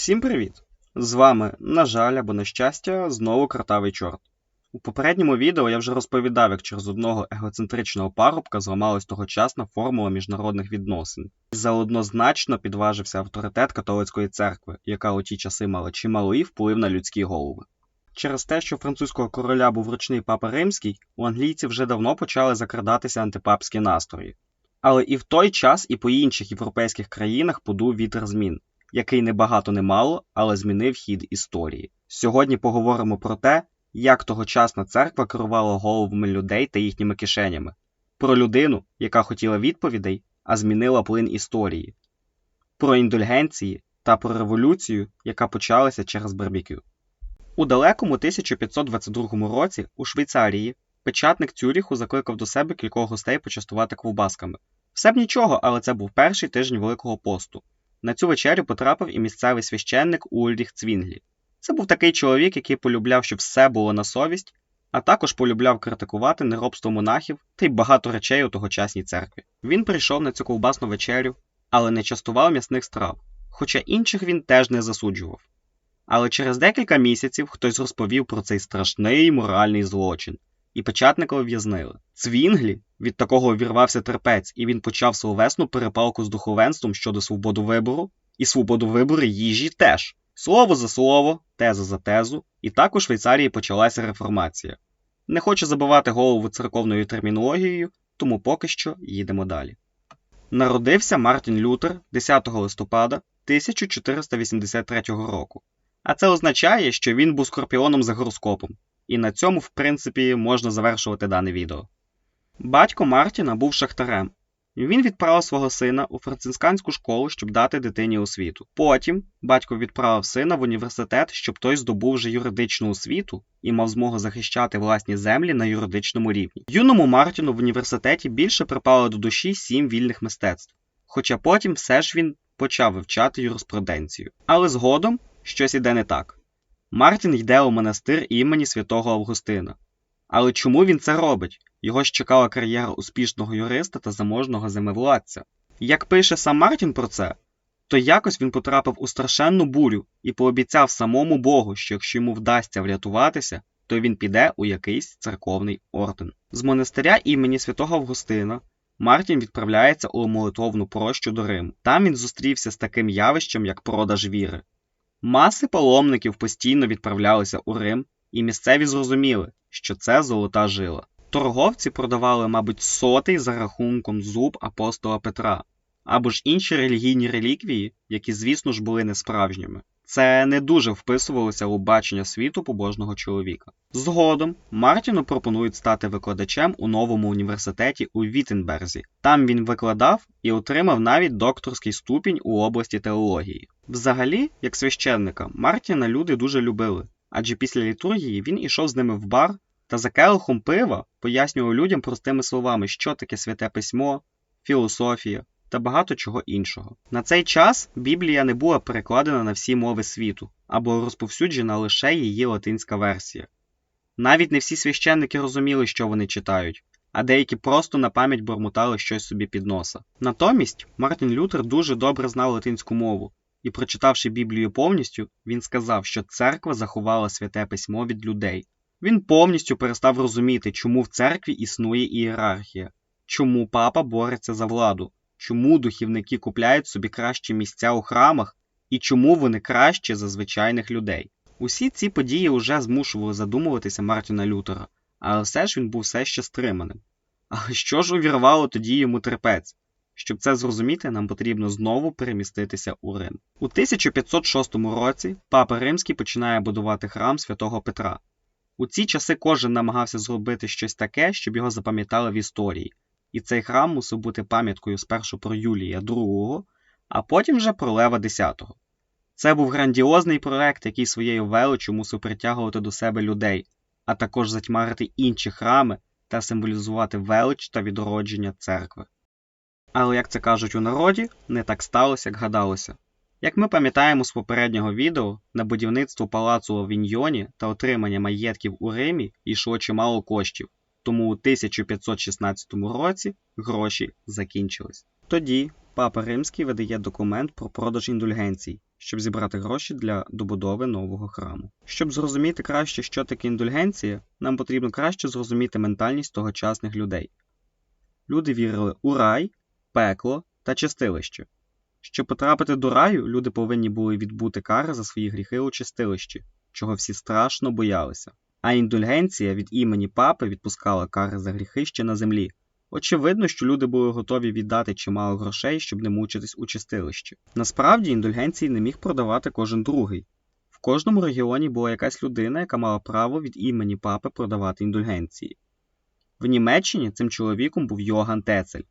Всім привіт! З вами, на жаль або на щастя, знову картавий чорт. У попередньому відео я вже розповідав, як через одного егоцентричного парубка зламалась тогочасна формула міжнародних відносин, і заодно значно підважився авторитет католицької церкви, яка у ті часи мала чималий вплив на людські голови. Через те, що французького короля був ручний папа римський, у англійців вже давно почали закрадатися антипапські настрої. Але і в той час, і по інших європейських країнах подув вітер змін який не багато не мало, але змінив хід історії. Сьогодні поговоримо про те, як тогочасна церква керувала головами людей та їхніми кишенями, про людину, яка хотіла відповідей, а змінила плин історії, про індульгенції та про революцію, яка почалася через барбекю. У далекому 1522 році у Швейцарії печатник Цюріху закликав до себе кількох гостей почастувати ковбасками. Все б нічого, але це був перший тиждень Великого посту. На цю вечерю потрапив і місцевий священник Ульріх Цвінглі. Це був такий чоловік, який полюбляв, щоб все було на совість, а також полюбляв критикувати неробство монахів та й багато речей у тогочасній церкві. Він прийшов на цю ковбасну вечерю, але не частував м'ясних страв, хоча інших він теж не засуджував. Але через декілька місяців хтось розповів про цей страшний моральний злочин, і печатника ув'язнили. Цвінглі від такого увірвався терпець, і він почав словесну перепалку з духовенством щодо свободи вибору, і свободу вибору їжі теж. Слово за слово, теза за тезу, і так у Швейцарії почалася реформація. Не хочу забивати голову церковною термінологією, тому поки що їдемо далі. Народився Мартін Лютер 10 листопада 1483 року. А це означає, що він був скорпіоном за гороскопом, і на цьому, в принципі, можна завершувати дане відео. Батько Мартіна був шахтарем. Він відправив свого сина у францисканську школу, щоб дати дитині освіту. Потім батько відправив сина в університет, щоб той здобув вже юридичну освіту і мав змогу захищати власні землі на юридичному рівні. Юному Мартіну в університеті більше припало до душі сім вільних мистецтв, хоча потім все ж він почав вивчати юриспруденцію. Але згодом щось іде не так. Мартін йде у монастир імені святого Августина. Але чому він це робить? Його ж чекала кар'єра успішного юриста та заможного землевладця. Як пише сам Мартін про це, то якось він потрапив у страшенну бурю і пообіцяв самому Богу, що якщо йому вдасться врятуватися, то він піде у якийсь церковний орден. З монастиря імені святого Августина Мартін відправляється у молитовну прощу до Риму. Там він зустрівся з таким явищем, як продаж віри. Маси паломників постійно відправлялися у Рим, і місцеві зрозуміли, що це золота жила. Торговці продавали, мабуть, сотий за рахунком зуб апостола Петра, або ж інші релігійні реліквії, які, звісно ж, були несправжніми. Це не дуже вписувалося у бачення світу побожного чоловіка. Згодом Мартіну пропонують стати викладачем у новому університеті у Віттенберзі. Там він викладав і отримав навіть докторський ступінь у області теології. Взагалі, як священника, Мартіна люди дуже любили, адже після літургії він ішов з ними в бар та за келихом пива пояснював людям простими словами, що таке святе письмо, філософія та багато чого іншого. На цей час Біблія не була перекладена на всі мови світу або розповсюджена лише її латинська версія. Навіть не всі священники розуміли, що вони читають, а деякі просто на пам'ять бормотали щось собі під носа. Натомість Мартін Лютер дуже добре знав латинську мову, і, прочитавши Біблію повністю, він сказав, що церква заховала святе письмо від людей. Він повністю перестав розуміти, чому в церкві існує ієрархія, чому папа бореться за владу, чому духівники купляють собі кращі місця у храмах і чому вони кращі за звичайних людей. Усі ці події вже змушували задумуватися Мартіна Лютера, але все ж він був все ще стриманим. Але що ж увірвало тоді йому терпець? Щоб це зрозуміти, нам потрібно знову переміститися у Рим. У 1506 році папа Римський починає будувати храм святого Петра. У ці часи кожен намагався зробити щось таке, щоб його запам'ятали в історії, і цей храм мусив бути пам'яткою спершу про Юлія II, а потім вже про Лева X. Це був грандіозний проект, який своєю величю мусив притягувати до себе людей, а також затьмарити інші храми та символізувати велич та відродження церкви. Але, як це кажуть у народі, не так сталося, як гадалося. Як ми пам'ятаємо з попереднього відео, на будівництво палацу у Віньйоні та отримання маєтків у Римі йшло чимало коштів, тому у 1516 році гроші закінчились. Тоді папа Римський видає документ про продаж індульгенцій, щоб зібрати гроші для добудови нового храму. Щоб зрозуміти краще, що таке індульгенція, нам потрібно краще зрозуміти ментальність тогочасних людей. Люди вірили у рай, пекло та чистилище. Щоб потрапити до раю, люди повинні були відбути кари за свої гріхи у чистилищі, чого всі страшно боялися. А індульгенція від імені папи відпускала кари за гріхи ще на землі. Очевидно, що люди були готові віддати чимало грошей, щоб не мучитись у чистилищі. Насправді індульгенції не міг продавати кожен другий. В кожному регіоні була якась людина, яка мала право від імені папи продавати індульгенції. В Німеччині цим чоловіком був Йоган Тецель.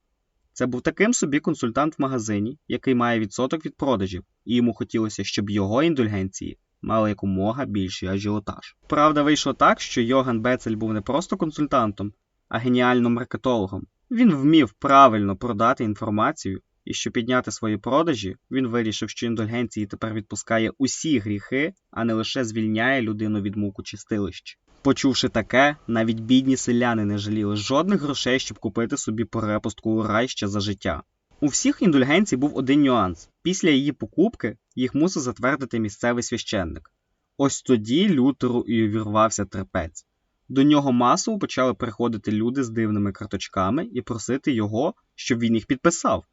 Це був таким собі консультант в магазині, який має відсоток від продажів, і йому хотілося, щоб його індульгенції мали якомога більший ажіотаж. Правда, вийшло так, що Йоган Бецель був не просто консультантом, а геніальним маркетологом. Він вмів правильно продати інформацію, і щоб підняти свої продажі, він вирішив, що індульгенції тепер відпускає усі гріхи, а не лише звільняє людину від муку чистилищ. Почувши таке, навіть бідні селяни не жаліли жодних грошей, щоб купити собі перепустку у рай ще за життя. У всіх індульгенцій був один нюанс: після її покупки їх мусив затвердити місцевий священник. Ось тоді Лютеру і увірвався терпець. До нього масово почали приходити люди з дивними карточками і просити його, щоб він їх підписав.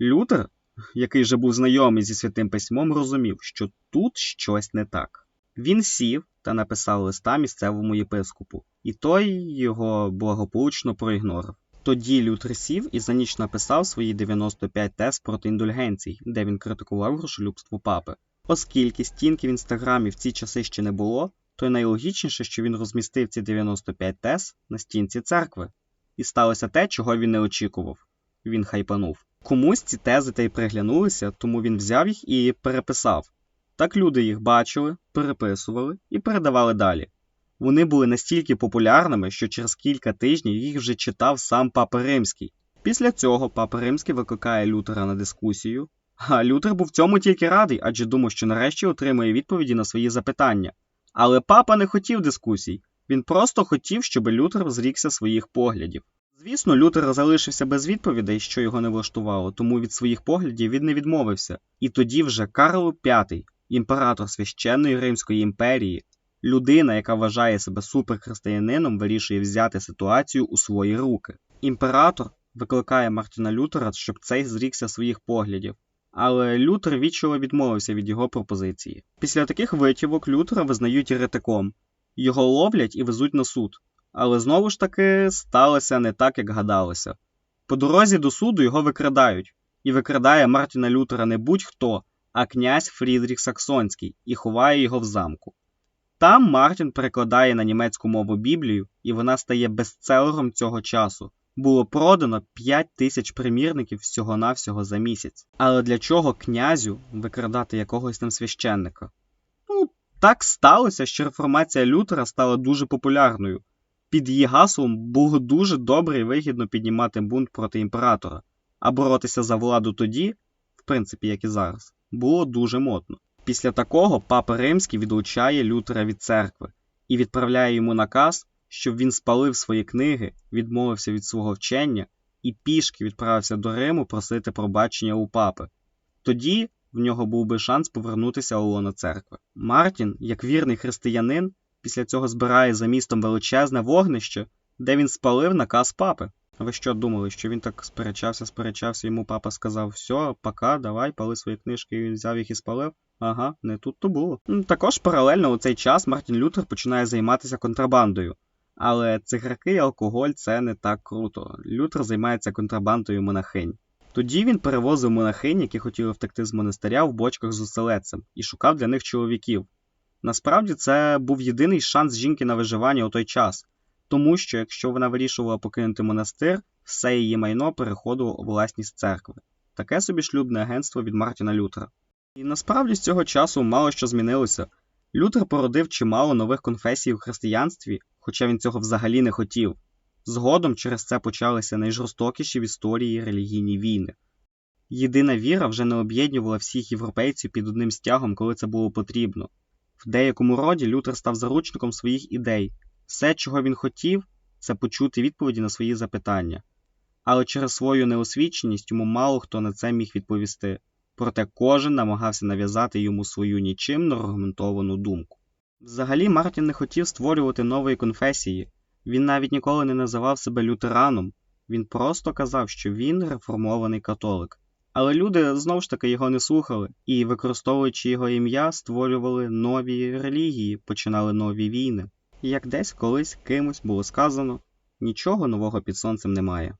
Лютер, який вже був знайомий зі святим письмом, розумів, що тут щось не так. Він сів та написав листа місцевому єпископу, і той його благополучно проігнорив. Тоді Лютер сів і за ніч написав свої 95 тез проти індульгенцій, де він критикував грошолюбство папи. Оскільки стінки в інстаграмі в ці часи ще не було, то й найлогічніше, що він розмістив ці 95 тез на стінці церкви. І сталося те, чого він не очікував. Він хайпанув. Комусь ці тези та й приглянулися, тому він взяв їх і переписав. Так люди їх бачили, переписували і передавали далі. Вони були настільки популярними, що через кілька тижнів їх вже читав сам Папа Римський. Після цього Папа Римський викликає Лютера на дискусію, а Лютер був цьому тільки радий, адже думав, що нарешті отримає відповіді на свої запитання. Але папа не хотів дискусій, він просто хотів, щоб Лютер зрікся своїх поглядів. Звісно, Лютер залишився без відповідей, що його не влаштувало, тому від своїх поглядів він не відмовився. І тоді вже Карл V, імператор священної Римської імперії, людина, яка вважає себе суперхристиянином, вирішує взяти ситуацію у свої руки. Імператор викликає Мартіна Лютера, щоб цей зрікся своїх поглядів. Але Лютер вічливо відмовився від його пропозиції. Після таких витівок Лютера визнають еретиком, його ловлять і везуть на суд. Але знову ж таки сталося не так, як гадалося. По дорозі до суду його викрадають, і викрадає Мартіна Лютера не будь-хто, а князь Фрідріх Саксонський і ховає його в замку. Там Мартін перекладає на німецьку мову Біблію, і вона стає бестселером цього часу. Було продано 5 тисяч примірників всього-навсього за місяць. Але для чого князю викрадати якогось там священника? Ну, так сталося, що реформація Лютера стала дуже популярною. Під її гаслом було дуже добре і вигідно піднімати бунт проти імператора, а боротися за владу тоді, в принципі, як і зараз, було дуже модно. Після такого папа Римський відлучає Лютера від церкви і відправляє йому наказ, щоб він спалив свої книги, відмовився від свого вчення і пішки відправився до Риму просити пробачення у папи. Тоді в нього був би шанс повернутися у лоно церкви. Мартін, як вірний християнин, після цього збирає за містом величезне вогнище, де він спалив наказ папи. Ви що думали, що він так сперечався, сперечався, йому папа сказав: все, пока, давай, пали свої книжки, і він взяв їх і спалив. Ага, не тут то було. Також паралельно у цей час Мартін Лютер починає займатися контрабандою. Але цигарки і алкоголь це не так круто. Лютер займається контрабандою монахинь. Тоді він перевозив монахинь, які хотіли втекти з монастиря в бочках з оселедцем, і шукав для них чоловіків. Насправді це був єдиний шанс жінки на виживання у той час, тому що якщо вона вирішувала покинути монастир, все її майно переходило у власність церкви. Таке собі шлюбне агентство від Мартіна Лютера. І насправді з цього часу мало що змінилося. Лютер породив чимало нових конфесій у християнстві, хоча він цього взагалі не хотів. Згодом через це почалися найжорстокіші в історії релігійні війни. Єдина віра вже не об'єднувала всіх європейців під одним стягом, коли це було потрібно. В деякому роді Лютер став заручником своїх ідей. Все, чого він хотів, це почути відповіді на свої запитання. Але через свою неосвіченість йому мало хто на це міг відповісти. проте кожен намагався нав'язати йому свою нічим не аргументовану думку. Взагалі Мартін не хотів створювати нової конфесії, він навіть ніколи не називав себе лютераном, він просто казав, що він реформований католик. Але люди знову ж таки його не слухали і, використовуючи його ім'я, створювали нові релігії, починали нові війни. Як десь колись кимось було сказано, нічого нового під сонцем немає.